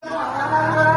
大家好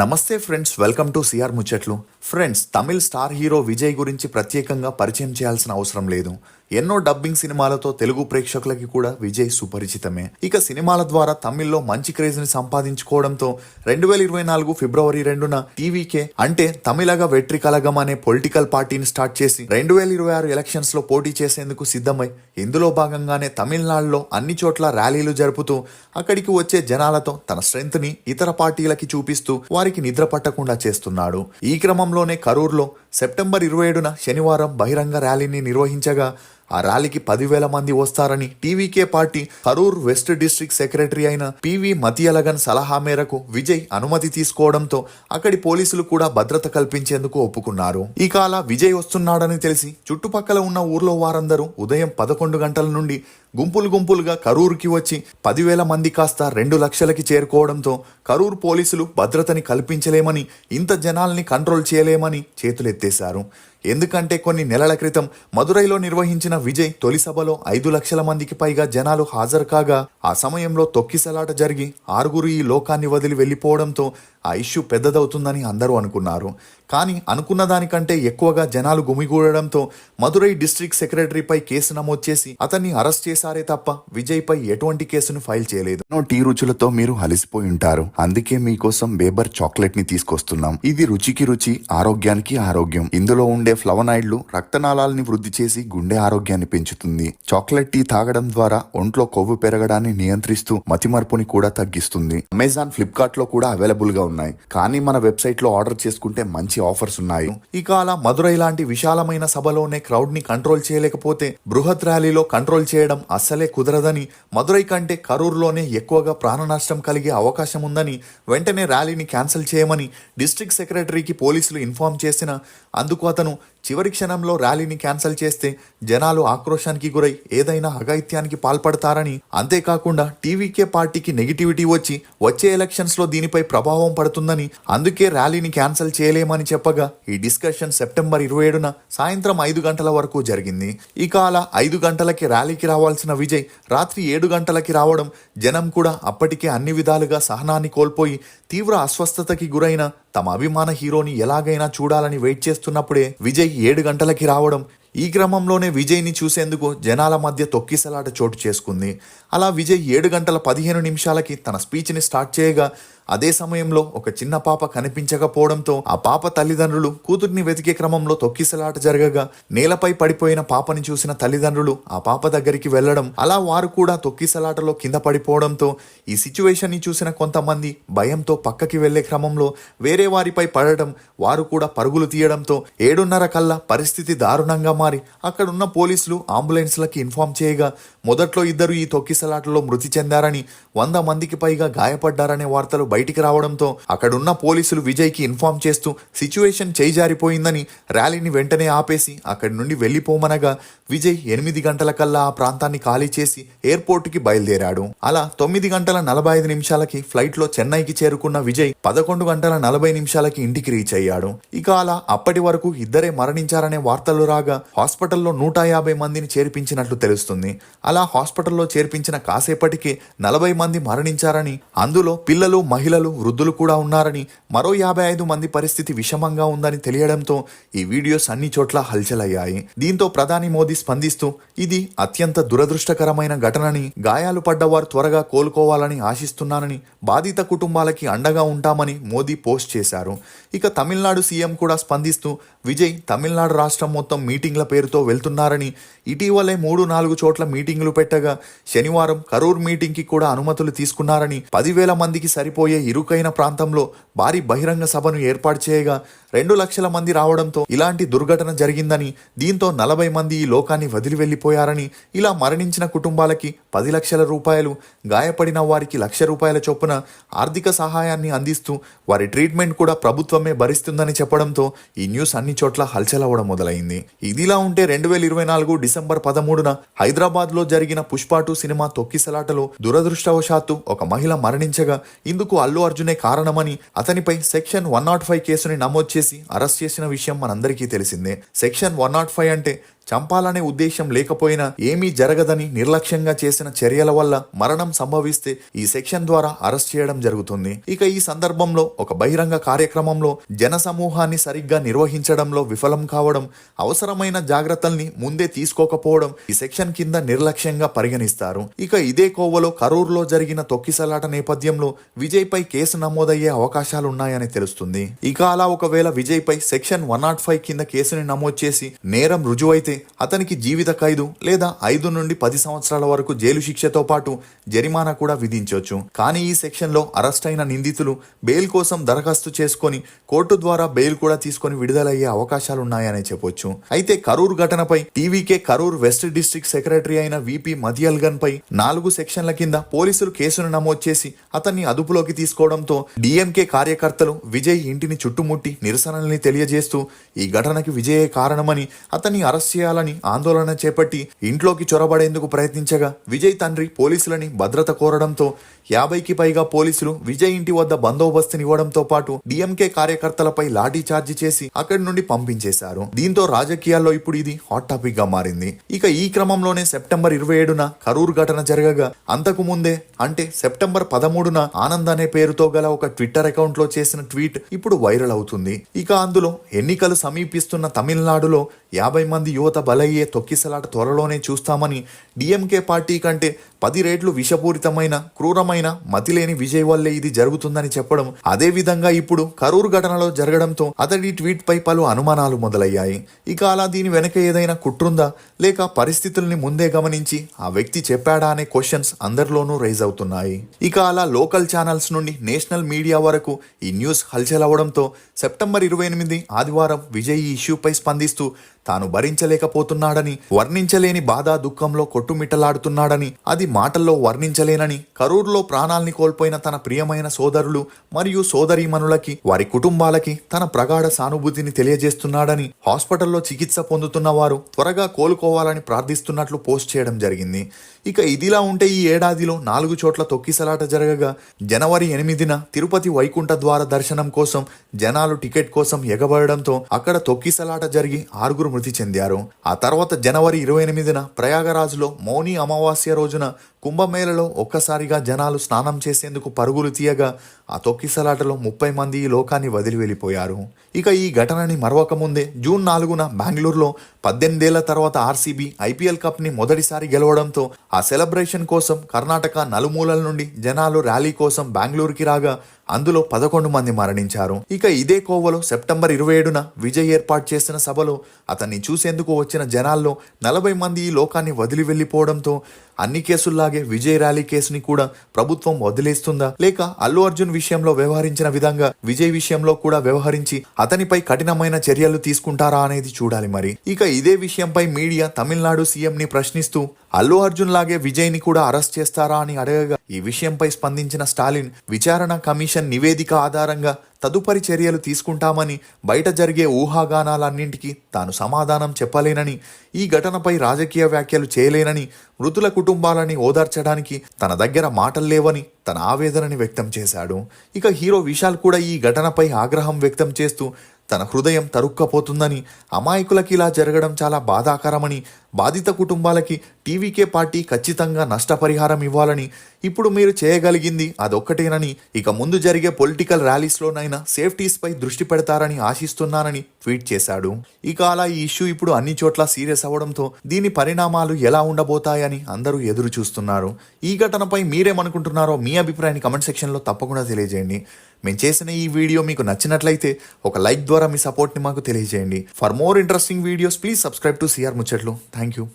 నమస్తే friends welcome to CR Muchatlu. Friends Tamil star hero Vijay గురించి ప్రత్యేకంగా పరిచయం చేయాల్సిన అవసరం లేదు. ఎన్నో డబ్బింగ్ సినిమాలతో తెలుగు ప్రేక్షకులకి కూడా విజయ్ సుపరిచితమే. ఇక సినిమాల ద్వారా తమిళ్ళో మంచి క్రేజ్ని సంపాదించుకోవడంతో రెండు వేల ఇరవై నాలుగు ఫిబ్రవరి రెండున టీవీకే అంటే తమిళగా వెట్రి కలగం అనే పొలిటికల్ పార్టీని స్టార్ట్ చేసి రెండు వేల ఇరవై ఆరు ఎలక్షన్స్లో పోటీ చేసేందుకు సిద్ధమై ఇందులో భాగంగానే తమిళనాడులో అన్ని చోట్ల ర్యాలీలు జరుపుతూ అక్కడికి వచ్చే జనాలతో తన స్ట్రెంత్ని ఇతర పార్టీలకి చూపిస్తూ వారి వారికి నిద్ర పట్టకుండా చేస్తున్నాడు. ఈ క్రమంలోనే కరూర్లో సెప్టెంబర్ ఇరవై ఏడున శనివారం బహిరంగ ర్యాలీని నిర్వహించగా ఆ ర్యాలీకి పదివేల మంది వస్తారని TVK party Karur west district secretary అయిన పివి మతియలగన్ సలహా మేరకు విజయ్ అనుమతి తీసుకోవడంతో అక్కడి పోలీసులు కూడా భద్రత కల్పించేందుకు ఒప్పుకున్నారు. ఇక అలా విజయ్ వస్తున్నాడని తెలిసి చుట్టుపక్కల ఉన్న ఊర్లో వారందరూ ఉదయం పదకొండు గంటల నుండి గుంపులు గుంపులుగా కరూరుకి వచ్చి పదివేల మంది కాస్త రెండు లక్షలకి చేరుకోవడంతో కరూరు పోలీసులు భద్రతని కల్పించలేమని ఇంత జనాల్ని కంట్రోల్ చేయలేమని చేతులెత్తేశారు. ఎందుకంటే కొన్ని నెలల క్రితం మదురైలో నిర్వహించిన విజయ్ తొలి సభలో ఐదు లక్షల మందికి పైగా జనాలు హాజరు కాగా ఆ సమయంలో తొక్కిసలాట జరిగి ఆరుగురు ఈ లోకాన్ని వదిలి వెళ్ళిపోవడంతో ఆ ఇష్యూ పెద్దదవుతుందని అందరూ అనుకున్నారు. కానీ అనుకున్న దానికంటే ఎక్కువగా జనాలు గుమిగూడడంతో మదురై డిస్ట్రిక్ట్ సెక్రటరీపై కేసు నమోదు చేసి అతన్ని అరెస్ట్ చేశారే తప్ప విజయ్ పై ఎటువంటి కేసును ఫైల్ చేయలేదు. ఎన్నో టీ రుచులతో మీరు అలసిపోయి ఉంటారు. అందుకే మీకోసం బేబర్ చాక్లెట్ని తీసుకొస్తున్నాం. ఇది రుచికి రుచి ఆరోగ్యానికి ఆరోగ్యం. ఇందులో ఉండే ఫ్లవనాయిడ్లు రక్తనాళాలని వృద్ధి చేసి గుండె ఆరోగ్యాన్ని పెంచుతుంది. చాక్లెట్ టీ తాగడం ద్వారా ఒంట్లో కొవ్వు పెరగడాన్ని నియంత్రిస్తూ మతిమర్పుని కూడా తగ్గిస్తుంది. అమెజాన్ ఫ్లిప్కార్ట్లో కూడా అవైలబుల్గా ఉన్నాయి. కానీ మన వెబ్సైట్లో ఆర్డర్ చేసుకుంటే మంచి ఆఫర్స్ ఉన్నాయి. ఇక అలా మదురై లాంటి విశాలమైన సభలోనే క్రౌడ్ని కంట్రోల్ చేయలేకపోతే బృహత్ ర్యాలీలో కంట్రోల్ చేయడం అస్సలే కుదరదని మదురై కంటే కరూరులోనే ఎక్కువగా ప్రాణ నష్టం కలిగే అవకాశం ఉందని వెంటనే ర్యాలీని క్యాన్సిల్ చేయమని డిస్ట్రిక్ట్ సెక్రటరీకి పోలీసులు ఇన్ఫార్మ్ చేసిన అందుకు అతను చివరి క్షణంలో ర్యాలీని క్యాన్సిల్ చేస్తే జనాలు ఆక్రోశానికి గురై ఏదైనా అఘాయిత్యానికి పాల్పడతారని. అంతేకాకుండా టీవీకే పార్టీకి నెగిటివిటీ వచ్చి వచ్చే ఎలక్షన్స్లో దీనిపై ప్రభావం పడుతుందని. అందుకే ర్యాలీని క్యాన్సిల్ చేయలేమని చెప్పగా ఈ డిస్కషన్ సెప్టెంబర్ ఇరవై ఏడున సాయంత్రం ఐదు గంటల వరకు జరిగింది. ఇక అలా ఐదు గంటలకి ర్యాలీకి రావాల్సిన విజయ్ రాత్రి ఏడు గంటలకి రావడం జనం కూడా అప్పటికే అన్ని విధాలుగా సహనాన్ని కోల్పోయి తీవ్ర అస్వస్థతకి గురైన తమ అభిమాన హీరోని ఎలాగైనా చూడాలని వెయిట్ చేస్తున్నప్పుడే విజయ్ ఏడు గంటలకి రావడం ఈ క్రమంలోనే విజయ్ని చూసేందుకు జనాల మధ్య తొక్కిసలాట చోటు చేసుకుంది. అలా విజయ్ ఏడు గంటల పదిహేను నిమిషాలకి తన స్పీచ్ని స్టార్ట్ చేయగా అదే సమయంలో ఒక చిన్న పాప కనిపించకపోవడంతో ఆ పాప తల్లిదండ్రులు కూతుర్ని వెతికే క్రమంలో తొక్కిసలాట జరగగా నేలపై పడిపోయిన పాపని చూసిన తల్లిదండ్రులు ఆ పాప దగ్గరికి వెళ్ళడం అలా వారు కూడా తొక్కిసలాటలో కింద పడిపోవడంతో ఈ సిచ్యువేషన్ని చూసిన కొంతమంది భయంతో పక్కకి వెళ్ళే క్రమంలో వేరే వారిపై పడడం వారు కూడా పరుగులు తీయడంతో ఏడున్నర కల్లా పరిస్థితి దారుణంగా మారి అక్కడున్న పోలీసులు అంబులెన్స్లకి ఇన్ఫార్మ్ చేయగా మొదట్లో ఇద్దరు ఈ తొక్కిసలాటలో మృతి చెందారని వంద మందికి పైగా గాయపడ్డారనే వార్తలు బయటికి రావడంతో అక్కడున్న పోలీసులు విజయ్కి ఇన్ఫార్మ్ చేస్తూ సిచ్యువేషన్ చేయిజారిపోయిందని ర్యాలీని వెంటనే ఆపేసి అక్కడి నుండి వెళ్ళిపోమనగా విజయ్ ఎనిమిది గంటల కల్లా ఆ ప్రాంతాన్ని ఖాళీ చేసి ఎయిర్పోర్టుకి బయలుదేరాడు. అలా తొమ్మిది గంటల నలభై ఐదు నిమిషాలకి ఫ్లైట్లో చెన్నైకి చేరుకున్న విజయ్ పదకొండు గంటల నలభై నిమిషాలకి ఇంటికి రీచ్ అయ్యాడు. ఇక అలా అప్పటి వరకు ఇద్దరే మరణించారనే వార్తలు రాగా హాస్పిటల్లో నూట యాభై మందిని చేర్పించినట్లు తెలుస్తుంది. అలా హాస్పిటల్లో చేర్పించిన కాసేపటికి నలభై మంది మరణించారని అందులో పిల్లలు మహిళలు వృద్ధులు కూడా ఉన్నారని మరో యాభై ఐదు మంది పరిస్థితి విషమంగా ఉందని తెలియడంతో ఈ వీడియోస్ అన్ని చోట్ల హల్చలయ్యాయి. దీంతో ప్రధాని మోదీ స్పందిస్తూ ఇది అత్యంత దురదృష్టకరమైన ఘటనని గాయాలు పడ్డవారు త్వరగా కోలుకోవాలని ఆశిస్తున్నానని బాధిత కుటుంబాలకి అండగా ఉంటామని మోదీ పోస్ట్ చేశారు. ఇక తమిళనాడు సీఎం కూడా స్పందిస్తూ విజయ్ తమిళనాడు రాష్ట్రం మొత్తం మీటింగ్ల పేరుతో వెళ్తున్నారని ఇటీవలే మూడు నాలుగు చోట్ల మీటింగులు పెట్టగా శనివారం కరూర్ మీటింగ్కి కూడా అనుమతులు తీసుకున్నారని పదివేల మందికి సరిపోయే ఇరుకైన ప్రాంతంలో భారీ బహిరంగ సభను ఏర్పాటు చేయగా రెండు లక్షల మంది రావడంతో ఇలాంటి దుర్ఘటన జరిగిందని దీంతో నలభై మంది ఈ లోకాన్ని వదిలి వెళ్ళిపోయారని ఇలా మరణించిన కుటుంబాలకి పది లక్షల రూపాయలు గాయపడిన వారికి లక్ష రూపాయల చొప్పున ఆర్థిక సహాయాన్ని అందిస్తూ వారి ట్రీట్మెంట్ కూడా ప్రభుత్వమే భరిస్తుందని చెప్పడంతో ఈ న్యూస్ అన్ని చోట్ల హల్చల్ మొదలైంది. ఇదిలా ఉంటే రెండు వేల ఇరవై నాలుగు డిసెంబర్ పదమూడున హైదరాబాద్లో జరిగిన పుష్పాటు సినిమా తొక్కిసలాటలో దురదృష్టవశాత్తు ఒక మహిళ మరణించగా ఇందుకు అల్లు అర్జునే కారణమని అతనిపై సెక్షన్ వన్ నాట్ ఫైవ్ కేసుని నమోదు చేసి అరెస్ట్ చేసిన విషయం మనందరికీ తెలిసిందే. సెక్షన్ వన్ నాట్ ఫైవ్ అంటే చంపాలనే ఉద్దేశం లేకపోయినా ఏమీ జరగదని నిర్లక్ష్యంగా చేసిన చర్యల వల్ల మరణం సంభవిస్తే ఈ సెక్షన్ ద్వారా అరెస్ట్ చేయడం జరుగుతుంది. ఇక ఈ సందర్భంలో ఒక బహిరంగ కార్యక్రమంలో జన సమూహాన్ని సరిగ్గా నిర్వహించడంలో విఫలం కావడం అవసరమైన జాగ్రత్తల్ని ముందే తీసుకోకపోవడం ఈ సెక్షన్ కింద నిర్లక్ష్యంగా పరిగణిస్తారు. ఇక ఇదే కోవలో కరూరులో జరిగిన తొక్కిసలాట నేపథ్యంలో విజయ్ పై కేసు నమోదయ్యే అవకాశాలున్నాయని తెలుస్తుంది. ఇక అలా ఒకవేళ విజయ్ పై సెక్షన్ వన్ నాట్ ఫైవ్ కింద కేసుని నమోదు చేసి నేరం రుజువైతే అతనికి జీవిత ఖైదు లేదా ఐదు నుండి పది సంవత్సరాల వరకు జైలు శిక్షతో పాటు జరిమానా కూడా విధించవచ్చు కానీ ఈ సెక్షన్లో అరెస్ట్ అయిన నిందితులు బెయిల్ కోసం దరఖాస్తు చేసుకొని కోర్టు ద్వారా బెయిల్ కూడా తీసుకొని విడుదలయ్యే అవకాశాలున్నాయని చెప్పొచ్చు. అయితే కరూర్ ఘటనపై TVK Karur west district secretary అయిన విపి మదియల్గన్ పై నాలుగు సెక్షన్ల కింద పోలీసులు కేసును నమోదు చేసి అతన్ని అదుపులోకి తీసుకోవడంతో డిఎంకే కార్యకర్తలు విజయ్ ఇంటిని చుట్టుముట్టి నిరసనల్ని తెలియజేస్తూ ఈ ఘటనకి విజయే కారణమని అతన్ని అరెస్ట్ చేయాలని ఆందోళన చేపట్టి ఇంట్లోకి చొరబడేందుకు ప్రయత్నించగా విజయ్ తండ్రి పోలీసులని భద్రత కోరడంతో యాభైకి పైగా పోలీసులు విజయ్ ఇంటి వద్ద బందోబస్తునివ్వడంతో పాటు డిఎంకే కార్యకర్తలపై లాఠీ చార్జి చేసి అక్కడి నుండి పంపించేశారు. దీంతో రాజకీయాల్లో ఇప్పుడు ఇది హాట్ టాపిక్గా మారింది. ఇక ఈ క్రమంలోనే సెప్టెంబర్ ఇరవై ఏడున కరూర్ ఘటన జరగగా అంతకు ముందే అంటే సెప్టెంబర్ పదమూడున ఆనంద్ అనే పేరుతో గల ఒక ట్విట్టర్ అకౌంట్లో చేసిన ట్వీట్ ఇప్పుడు వైరల్ అవుతుంది. ఇక అందులో ఎన్నికలు సమీపిస్తున్న తమిళనాడులో యాభై మంది యువత బలయ్యే తొక్కిసలాట త్వరలోనే చూస్తామని డిఎంకే పార్టీ కంటే పది రేట్లు విషపూరితమైన క్రూరమైన మతిలేని విజయ్ వల్లే ఇది జరుగుతుందని చెప్పడం అదే విధంగా ఇప్పుడు కరూర్ ఘటనలో జరగడంతో అతడి ట్వీట్ పై పలు అనుమానాలు మొదలయ్యాయి. ఇక అలా దీని వెనక ఏదైనా కుట్రుందా లేక పరిస్థితుల్ని ముందే గమనించి ఆ వ్యక్తి చెప్పాడా అనే క్వశ్చన్స్ అందరిలోనూ రైజ్ అవుతున్నాయి. ఇక అలా లోకల్ ఛానల్స్ నుండి నేషనల్ మీడియా వరకు ఈ న్యూస్ హల్చల్ అవడంతో సెప్టెంబర్ ఇరవై ఎనిమిది ఆదివారం విజయ్ ఈ ఇష్యూపై స్పందిస్తూ తాను భరించలేకపోతున్నాడని వర్ణించలేని బాధ దుఃఖంలో కొట్టుమిట్టలాడుతున్నాడని అది మాటల్లో వర్ణించలేనని కరూరులో ప్రాణాల్ని కోల్పోయిన తన ప్రియమైన సోదరులు మరియు సోదరీమణులకి వారి కుటుంబాలకి తన ప్రగాఢ సానుభూతిని తెలియజేస్తున్నాడని హాస్పిటల్లో చికిత్స పొందుతున్న వారు త్వరగా కోలుకోవాలని ప్రార్థిస్తున్నట్లు పోస్ట్ చేయడం జరిగింది. ఇక ఇదిలా ఉంటే ఈ ఏడాదిలో నాలుగు చోట్ల తొక్కిసలాట జరగగా జనవరి ఎనిమిదిన తిరుపతి వైకుంఠ ద్వార దర్శనం కోసం జనాలు టికెట్ కోసం ఎగబడడంతో అక్కడ తొక్కిసలాట జరిగి ఆరుగురు మృతి చెందారు. ఆ తర్వాత జనవరి ఇరవై ఎనిమిదిన ప్రయాగరాజులో మౌని అమావాస్య రోజున కుంభమేళలో ఒక్కసారిగా జనాలు స్నానం చేసేందుకు పరుగులు తీయగా ఆ తొక్కిసలాటలో ముప్పై మంది ఈ లోకాన్ని వదిలి వెళ్ళిపోయారు. ఇక ఈ ఘటనని మరవక ముందే జూన్ నాలుగున బెంగళూరులో పద్దెనిమిదేళ్ళ తర్వాత ఆర్సీబీ ఐపీఎల్ కప్ని మొదటిసారి గెలవడంతో ఆ సెలబ్రేషన్ కోసం కర్ణాటక నలుమూలల నుండి జనాలు ర్యాలీ కోసం బెంగళూరుకి రాగా అందులో పదకొండు మంది మరణించారు. ఇక ఇదే కోవలో సెప్టెంబర్ ఇరవై ఏడున విజయ్ ఏర్పాటు చేసిన సభలో అతన్ని చూసేందుకు వచ్చిన జనాల్లో నలభై మంది ఈ లోకాన్ని వదిలి వెళ్ళిపోవడంతో అన్ని కేసుల్లాగే విజయ్ ర్యాలీ కేసుని కూడా ప్రభుత్వం వదిలేస్తుందా? లేక అల్లు అర్జున్ విషయంలో వ్యవహరించిన విధంగా విజయ్ విషయంలో కూడా వ్యవహరించి అతనిపై కఠినమైన చర్యలు తీసుకుంటారా అనేది చూడాలి మరి. ఇక ఇదే విషయంపై మీడియా తమిళనాడు సీఎం ని ప్రశ్నిస్తూ అల్లు అర్జున్ లాగే విజయ్ని కూడా అరెస్ట్ చేస్తారా అని అడగగా ఈ విషయంపై స్పందించిన స్టాలిన్ విచారణ కమిషన్ నివేదిక ఆధారంగా తదుపరి చర్యలు తీసుకుంటామని బయట జరిగే ఊహాగానాలన్నింటికీ తాను సమాధానం చెప్పలేనని ఈ ఘటనపై రాజకీయ వ్యాఖ్యలు చేయలేనని మృతుల కుటుంబాలని ఓదార్చడానికి తన దగ్గర మాటలు లేవని తన ఆవేదనని వ్యక్తం చేశాడు. ఇక హీరో విశాల్ కూడా ఈ ఘటనపై ఆగ్రహం వ్యక్తం చేస్తూ తన హృదయం తరుక్కపోతుందని అమాయకులకి ఇలా జరగడం చాలా బాధాకరమని బాధిత కుటుంబాలకి టీవీకే పార్టీ ఖచ్చితంగా నష్టపరిహారం ఇవ్వాలని ఇప్పుడు మీరు చేయగలిగింది అదొక్కటేనని ఇక ముందు జరిగే పొలిటికల్ ర్యాలీస్లోనైనా సేఫ్టీస్పై దృష్టి పెడతారని ఆశిస్తున్నానని ట్వీట్ చేశాడు. ఇక అలా ఈ ఇష్యూ ఇప్పుడు అన్ని చోట్ల సీరియస్ అవడంతో దీని పరిణామాలు ఎలా ఉండబోతాయని అందరూ ఎదురు చూస్తున్నారు. ఈ ఘటనపై మీరేమనుకుంటున్నారో మీ అభిప్రాయాన్ని కమెంట్ సెక్షన్లో తప్పకుండా తెలియజేయండి. మేము చేసిన ఈ వీడియో మీకు నచ్చినట్లయితే ఒక లైక్ ద్వారా మీ సపోర్ట్ని మాకు తెలియజేయండి. For more interesting videos please subscribe to CR Muchatlu. Thank you